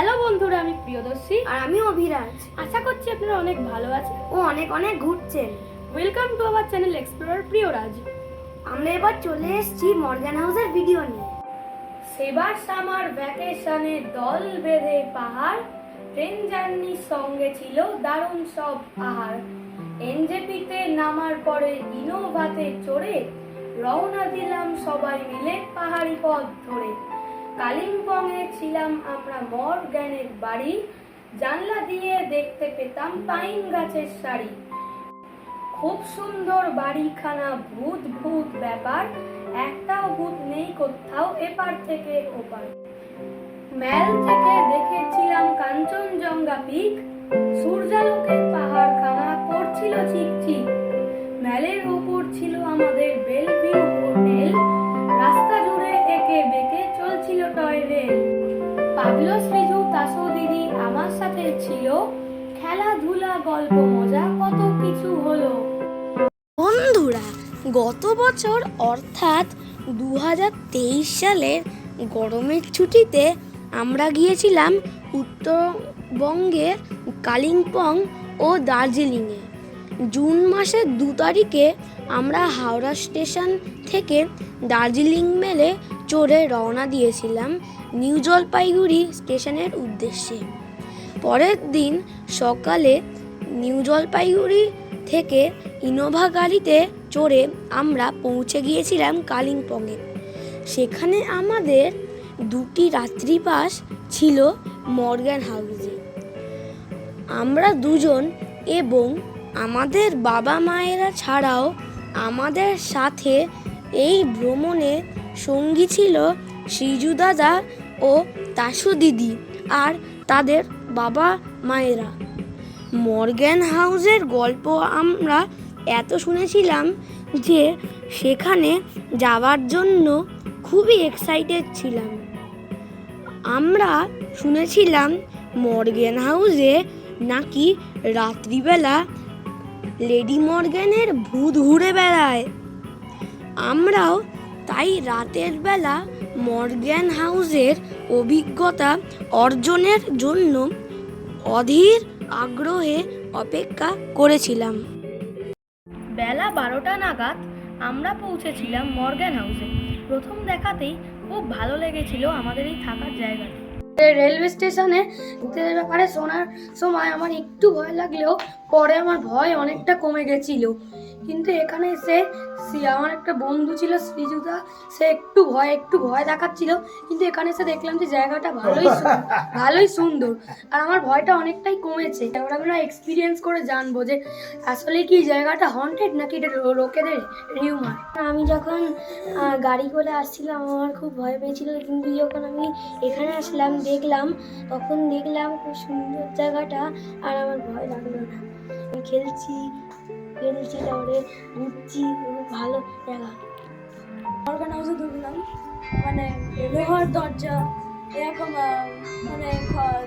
Hello বন্ধুরা আমি প্রিয়দর্শী। আর আমি অভিরাজ। আশা করছি আপনারা অনেক ভালো আছেন। ও অনেক অনেক ঘুরছেন। Welcome to our channel explorer Priyaraj আমরা এবার চলে এসেছি মর্গান হাউসের ভিডিও নিয়ে। সেবার সামার ভ্যাকেশনে দল বেঁধে পাহাড়। ট্রেন জার্নির সঙ্গে ছিল দারুণ সব আহার। এনজেপিতে নামার পরে ইনোভাতে চড়ে রওনা দিলাম সবাই মিলে পাহাড়ি পথ ধরে। কালিম্পংয়ে ছিলাম আমরা মর জ্ঞানের বাড়ি। জানলা দিয়ে দেখতে পেতাম পাইন গাছের শাড়ি। খুব সুন্দর বাড়িখানা, ভূত ভূত ব্যাপার। একটাও ভূত নেই কোথাও, এপার থেকে ওপার। ম্যাল থেকে দেখেছিলাম কাঞ্চনজঙ্ঘা পিক। সূর্যালোকে পাহাড়খানা পড়ছিল চিকচিক। ম্যালের উপর ছিল আমাদের খেলাধুলা, গল্প, মজা, কত কিছু হলো। বন্ধুরা, গত বছর অর্থাৎ দু হাজার তেইশ সালের গরমের ছুটিতে আমরা গিয়েছিলাম উত্তরবঙ্গের কালিম্পং ও দার্জিলিংয়ে। জুন মাসের দু তারিখে আমরা হাওড়া স্টেশন থেকে দার্জিলিং মেলে চড়ে রওনা দিয়েছিলাম নিউ জলপাইগুড়ি স্টেশনের উদ্দেশ্যে। পরের দিন সকালে নিউ জলপাইগুড়ি থেকে ইনোভা গাড়িতে চড়ে আমরা পৌঁছে গিয়েছিলাম কালিম্পংয়ে। সেখানে আমাদের দুটি রাত্রিবাস ছিল মর্গ্যান হাউসে আমরা দুজন এবং আমাদের বাবা মায়েরা ছাড়াও আমাদের সাথে এই ভ্রমণে সঙ্গী ছিল শ্রীজু দাদা ও তাসু দিদি আর তাদের বাবা, মায়েরা। মর্গ্যান হাউসের গল্প আমরা এত শুনেছিলাম যে সেখানে যাওয়ার জন্য খুবই এক্সাইটেড ছিলাম। আমরা শুনেছিলাম মর্গ্যান হাউসে নাকি রাত্রিবেলা লেডি মর্গ্যানের ভূত ঘুরে বেড়ায়। আমরাও তাই রাতের বেলা মর্গ্যান হাউসের অভিজ্ঞতা অর্জনের জন্য অধীর আগ্রহে অপেক্ষা করেছিলাম। বেলা বারোটা নাগাদ আমরা পৌঁছেছিলাম মর্গ্যান হাউসে। প্রথম দেখাতেই খুব ভালো লেগেছিল আমাদের এই থাকার জায়গাটা। রেলওয়ে স্টেশনে ব্যাপারে শোনার সময় আমার একটু ভয় লাগলেও পরে আমার ভয় অনেকটা কমে গেছিল। কিন্তু এখানে এসে সি- আমার একটা বন্ধু ছিল শ্রীযুতা। সে একটু ভয় একটু ভয় দেখাচ্ছিল। কিন্তু এখানে এসে দেখলাম যে জায়গাটা ভালোই ভালোই সুন্দর। আর আমার ভয়টা অনেকটাই কমেছে। এবার আমরা এক্সপিরিয়েন্স করে জানব যে আসলে কি জায়গাটা হন্টেড নাকি এটা লোকেদের রিউমার আমি যখন গাড়ি করে আসছিলাম আমার খুব ভয় পেয়েছিল। কিন্তু যখন আমি এখানে আসলাম দেখলাম তখন দেখলাম খুব সুন্দর জায়গাটা আর আমার ভয় লাগল না। আমি খেলছি খেলছি তারপরে ঘুরছি ভালো জায়গা। অর্গান হাউসে ঢুকলাম। মানে লোহার দরজা, এরকম মানে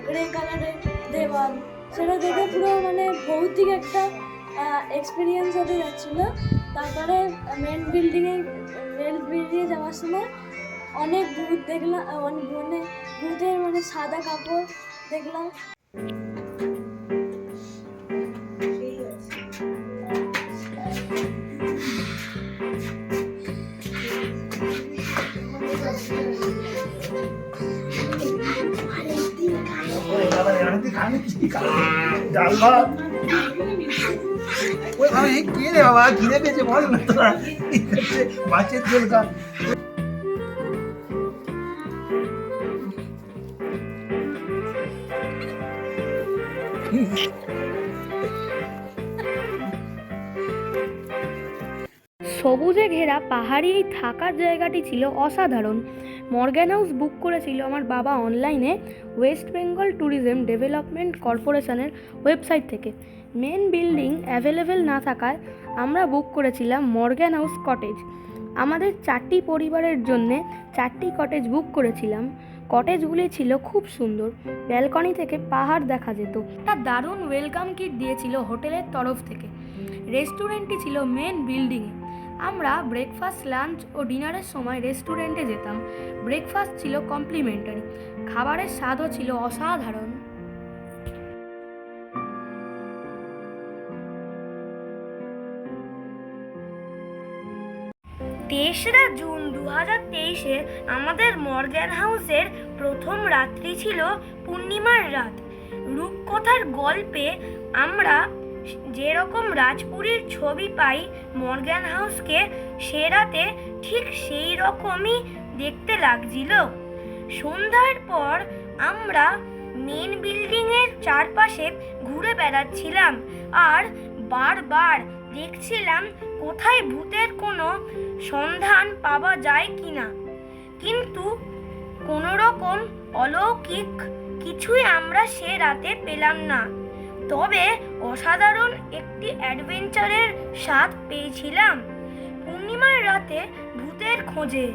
গ্রে কালারের দেওয়াল। সেটা দেখে পুরো মানে ভৌতিক একটা এক্সপিরিয়েন্স হতে যাচ্ছিল। তারপরে মেন বিল্ডিংয়ে রেল বিল্ডিংয়ে যাওয়ার সময় অনেক ভূত দেখলাম অনেক মানে ভূতের মানে সাদা কাপড় দেখলাম। বাবা এখানে খানে কি খাবে ডাল ভাত ওই বাবা এই কে রে বাবা? খিদে পেয়েছে, বল না তোরা। ঝোল খা সবুজে ঘেরা পাহাড়ি এই থাকার জায়গাটি ছিল অসাধারণ। মর্গ্যান হাউস বুক করেছিল আমার বাবা অনলাইনে ওয়েস্ট বেঙ্গল ট্যুরিজম ডেভেলপমেন্ট কর্পোরেশনের ওয়েবসাইট থেকে। মেন বিল্ডিং অ্যাভেলেবেল না থাকায় আমরা বুক করেছিলাম মর্গ্যান হাউস কটেজ আমাদের চারটি পরিবারের জন্যে চারটি কটেজ বুক করেছিলাম। কটেজগুলি ছিল খুব সুন্দর। ব্যালকনি থেকে পাহাড় দেখা যেত। একটা দারুণ ওয়েলকাম কিট দিয়েছিল হোটেলের তরফ থেকে। রেস্টুরেন্টটি ছিল মেন বিল্ডিংয়ে আমরা ব্রেকফাস্ট লাঞ্চ ও ডিনারের সময় রেস্টুরেন্টে যেতাম। ব্রেকফাস্ট ছিল কমপ্লিমেন্টারি খাবারের স্বাদও ছিল অসাধারণ। তেসরা জুন দু হাজার তেইশে আমাদের মর্গ্যান হাউসের প্রথম রাত্রি ছিল পূর্ণিমার রাত। রূপকথার গল্পে আমরা যেরকম রাজপুরীর ছবি পাই মর্গ্যান হাউসকে সে রাতে ঠিক সেই রকমই দেখতে লাগছিল। সন্ধ্যার পর আমরা মেন বিল্ডিংয়ের চারপাশে ঘুরে বেড়াচ্ছিলাম আর বারবার দেখছিলাম কোথায় ভূতের কোনো সন্ধান পাওয়া যায় কি না কিন্তু কোনো রকম অলৌকিক কিছুই আমরা সে রাতে পেলাম না। তবে অসাধারণ একটি অ্যাডভেঞ্চারের স্বাদ পেয়েছিলাম পূর্ণিমার রাতে ভূতের খোঁজে।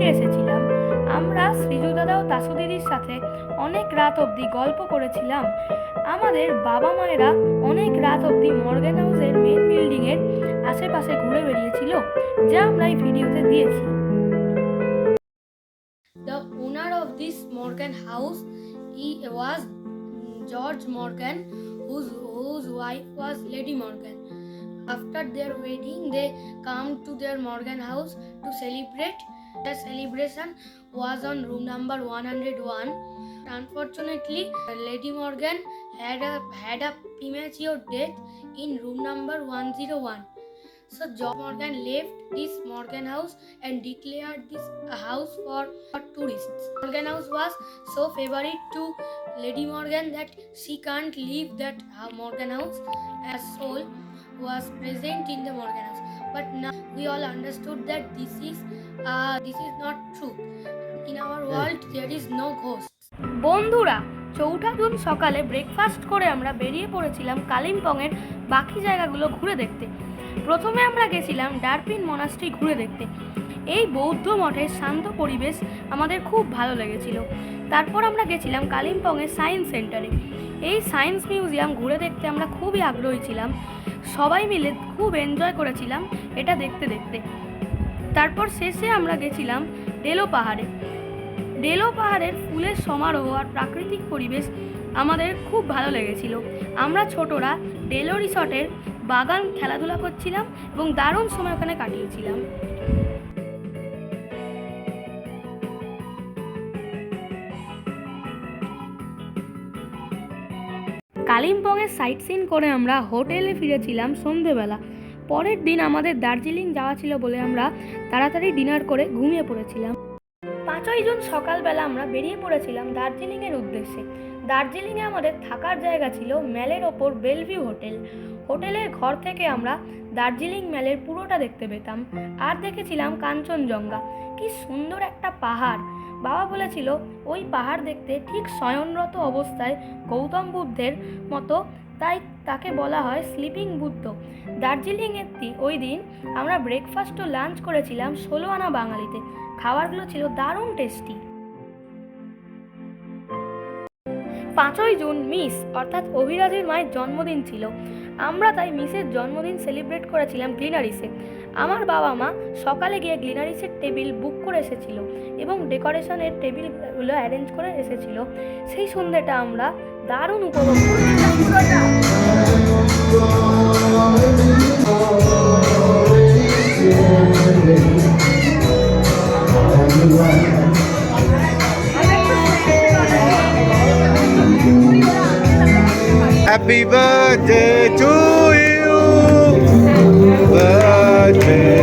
ফিরে এসেছিলাম। আমরা দাদা ও তাসু দিদির সাথে অনেক রাত অবধি গল্প করেছিলাম। আমাদের বাবা মায়েরা অনেক রাত অবধি মর্গেন হাউসের মেন বিল্ডিংয়ের আশেপাশে ঘুরে বেরিয়েছিল যা আমরা এই ভিডিওতে দিয়েছি। The owner of this Morgan house E was George Morgan whose whose wife was lady Morgan after there they came to their Morgan house to celebrate The celebration was on room number 101. Unfortunately, Lady Morgan had a had a premature death in room number 101. So John Morgan left this Morgan house and declared this a house for, for tourists. Morgan house was so favorite to Lady Morgan that she can't leave that uh, Morgan house. As soul was present in the Morgan house. But now we all understood that this is uh, this is not true. In our world there is no ghost. বন্ধুরা চৌঠা June সকালে breakfast করে আমরা বেরিয়ে পড়েছিলাম কালিম্পংয়ের বাকি জায়গাগুলো ঘুরে দেখতে। প্রথমে আমরা গেছিলাম ডারপিন মনাস্ট্রি ঘুরে দেখতে। এই বৌদ্ধ মঠের শান্ত পরিবেশ আমাদের খুব ভালো লেগেছিল। তারপর আমরা গেছিলাম কালিম্পংয়ের সায়েন্স সেন্টারে এই সায়েন্স মিউজিয়াম ঘুরে দেখতে আমরা খুবই আগ্রহী ছিলাম। সবাই মিলে খুব এনজয় করেছিলাম এটা দেখতে দেখতে। তারপর শেষে আমরা গেছিলাম ডেলো পাহাড়ে। ডেলো পাহাড়ের ফুলের সমারোহ আর প্রাকৃতিক পরিবেশ আমাদের খুব ভালো লেগেছিল। আমরা ছোটরা ডেলো রিসর্টের বাগান খেলাধুলা করছিলাম এবং দারুণ সময় ওখানে কাটিয়েছিলাম। কালিম্পংয়ের সাইট সিন করে আমরা হোটেলে ফিরেছিলাম সন্ধেবেলা। পরের দিন আমাদের দার্জিলিং যাওয়া ছিল বলে আমরা তাড়াতাড়ি ডিনার করে ঘুমিয়ে পড়েছিলাম। পাঁচই জুন সকালবেলা আমরা বেরিয়ে পড়েছিলাম দার্জিলিংয়ের উদ্দেশ্যে। দার্জিলিংয়ে আমাদের থাকার জায়গা ছিল ম্যালের ওপর বেলভিউ হোটেল। হোটেলের ঘর থেকে আমরা দার্জিলিং ম্যালের পুরোটা দেখতে পেতাম আর দেখেছিলাম কাঞ্চনজঙ্ঘা। কি সুন্দর একটা পাহাড়। বাবা বলেছিল, ওই পাহাড় দেখতে ঠিক শয়নরত অবস্থায় গৌতম বুদ্ধের মতো তাই তাকে বলা হয় স্লিপিং বুদ্ধ। দার্জিলিংয়ের ওই দিন আমরা ব্রেকফাস্ট ও লাঞ্চ করেছিলাম ষোলো আনা বাঙালিতে। খাবারগুলো ছিল দারুণ টেস্টি পাঁচই জুন মিস অর্থাৎ অভিরাজের মায়ের জন্মদিন ছিল। আমরা তাই মিসের জন্মদিন সেলিব্রেট করেছিলাম গ্লিনারিসে আমার বাবা মা সকালে গিয়ে গ্লিনারিসের টেবিল বুক করে এসেছিল এবং ডেকোরেশনের টেবিলগুলো অ্যারেঞ্জ করে এসেছিল। সেই সন্ধ্যেটা আমরা দারুণ উপভোগ করেছিলাম। Happy birthday to you. Birthday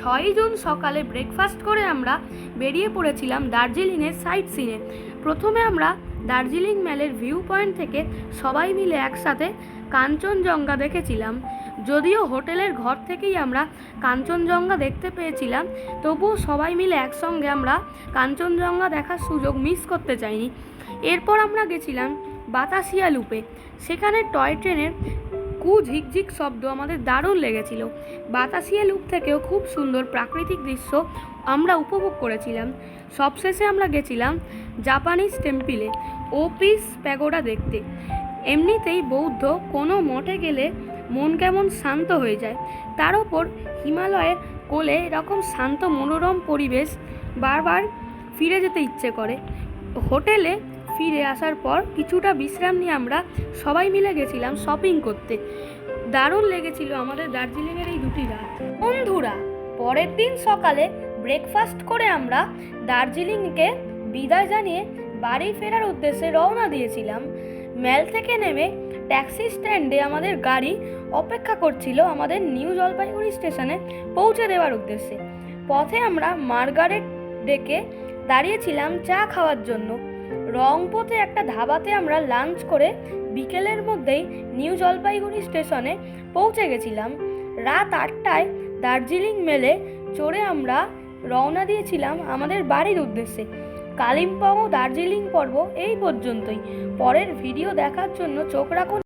ছয়ই জুন সকালে ব্রেকফাস্ট করে আমরা বেরিয়ে পড়েছিলাম দার্জিলিংয়ের সাইট সিনে প্রথমে আমরা দার্জিলিং ম্যালের ভিউ পয়েন্ট থেকে সবাই মিলে একসাথে কাঞ্চনজঙ্ঘা দেখেছিলাম। যদিও হোটেলের ঘর থেকেই আমরা কাঞ্চনজঙ্ঘা দেখতে পেয়েছিলাম, তবুও সবাই মিলে একসঙ্গে আমরা কাঞ্চনজঙ্ঘা দেখার সুযোগ মিস করতে চাইনি। এরপর আমরা গেছিলাম বাতাসিয়া লুপে সেখানে টয় ট্রেনের কু ঝিকঝিক শব্দ আমাদের দারুণ লেগেছিল। বাতাসিয়া লুপ থেকেও খুব সুন্দর প্রাকৃতিক দৃশ্য আমরা উপভোগ করেছিলাম। সবশেষে আমরা গেছিলাম জাপানিজ টেম্পিলে, ওপিস প্যাগোডা দেখতে। এমনিতেই বৌদ্ধ কোনো মঠে গেলে মন কেমন শান্ত হয়ে যায়। তার ওপর হিমালয়ের কোলে এরকম শান্ত মনোরম পরিবেশ বারবার ফিরে যেতে ইচ্ছে করে। হোটেলে ফিরে আসার পর কিছুটা বিশ্রাম নিয়ে আমরা সবাই মিলে গেছিলাম শপিং করতে। দারুণ লেগেছিল আমাদের দার্জিলিংয়ের এই দুটি রাত। বন্ধুরা, পরের দিন সকালে ব্রেকফাস্ট করে আমরা দার্জিলিংকে বিদায় জানিয়ে বাড়ি ফেরার উদ্দেশ্যে রওনা দিয়েছিলাম। ম্যাল থেকে নেমে ট্যাক্সি স্ট্যান্ডে আমাদের গাড়ি অপেক্ষা করছিল আমাদের নিউ জলপাইগুড়ি স্টেশনে পৌঁছে দেওয়ার উদ্দেশ্যে। পথে আমরা মার্গারেট ডেকে দাঁড়িয়েছিলাম চা খাওয়ার জন্য। রংপোতে একটা ধাবাতে আমরা লাঞ্চ করে বিকেলের মধ্যেই নিউ জলপাইগুড়ি স্টেশনে পৌঁছে গেছিলাম। রাত আটটায় দার্জিলিং মেলে চড়ে আমরা রওনা দিয়েছিলাম আমাদের বাড়ির উদ্দেশ্যে। কালিম্পং ও দার্জিলিং পর্ব এই পর্যন্তই। পরের ভিডিও দেখার জন্য চোখ রাখুন।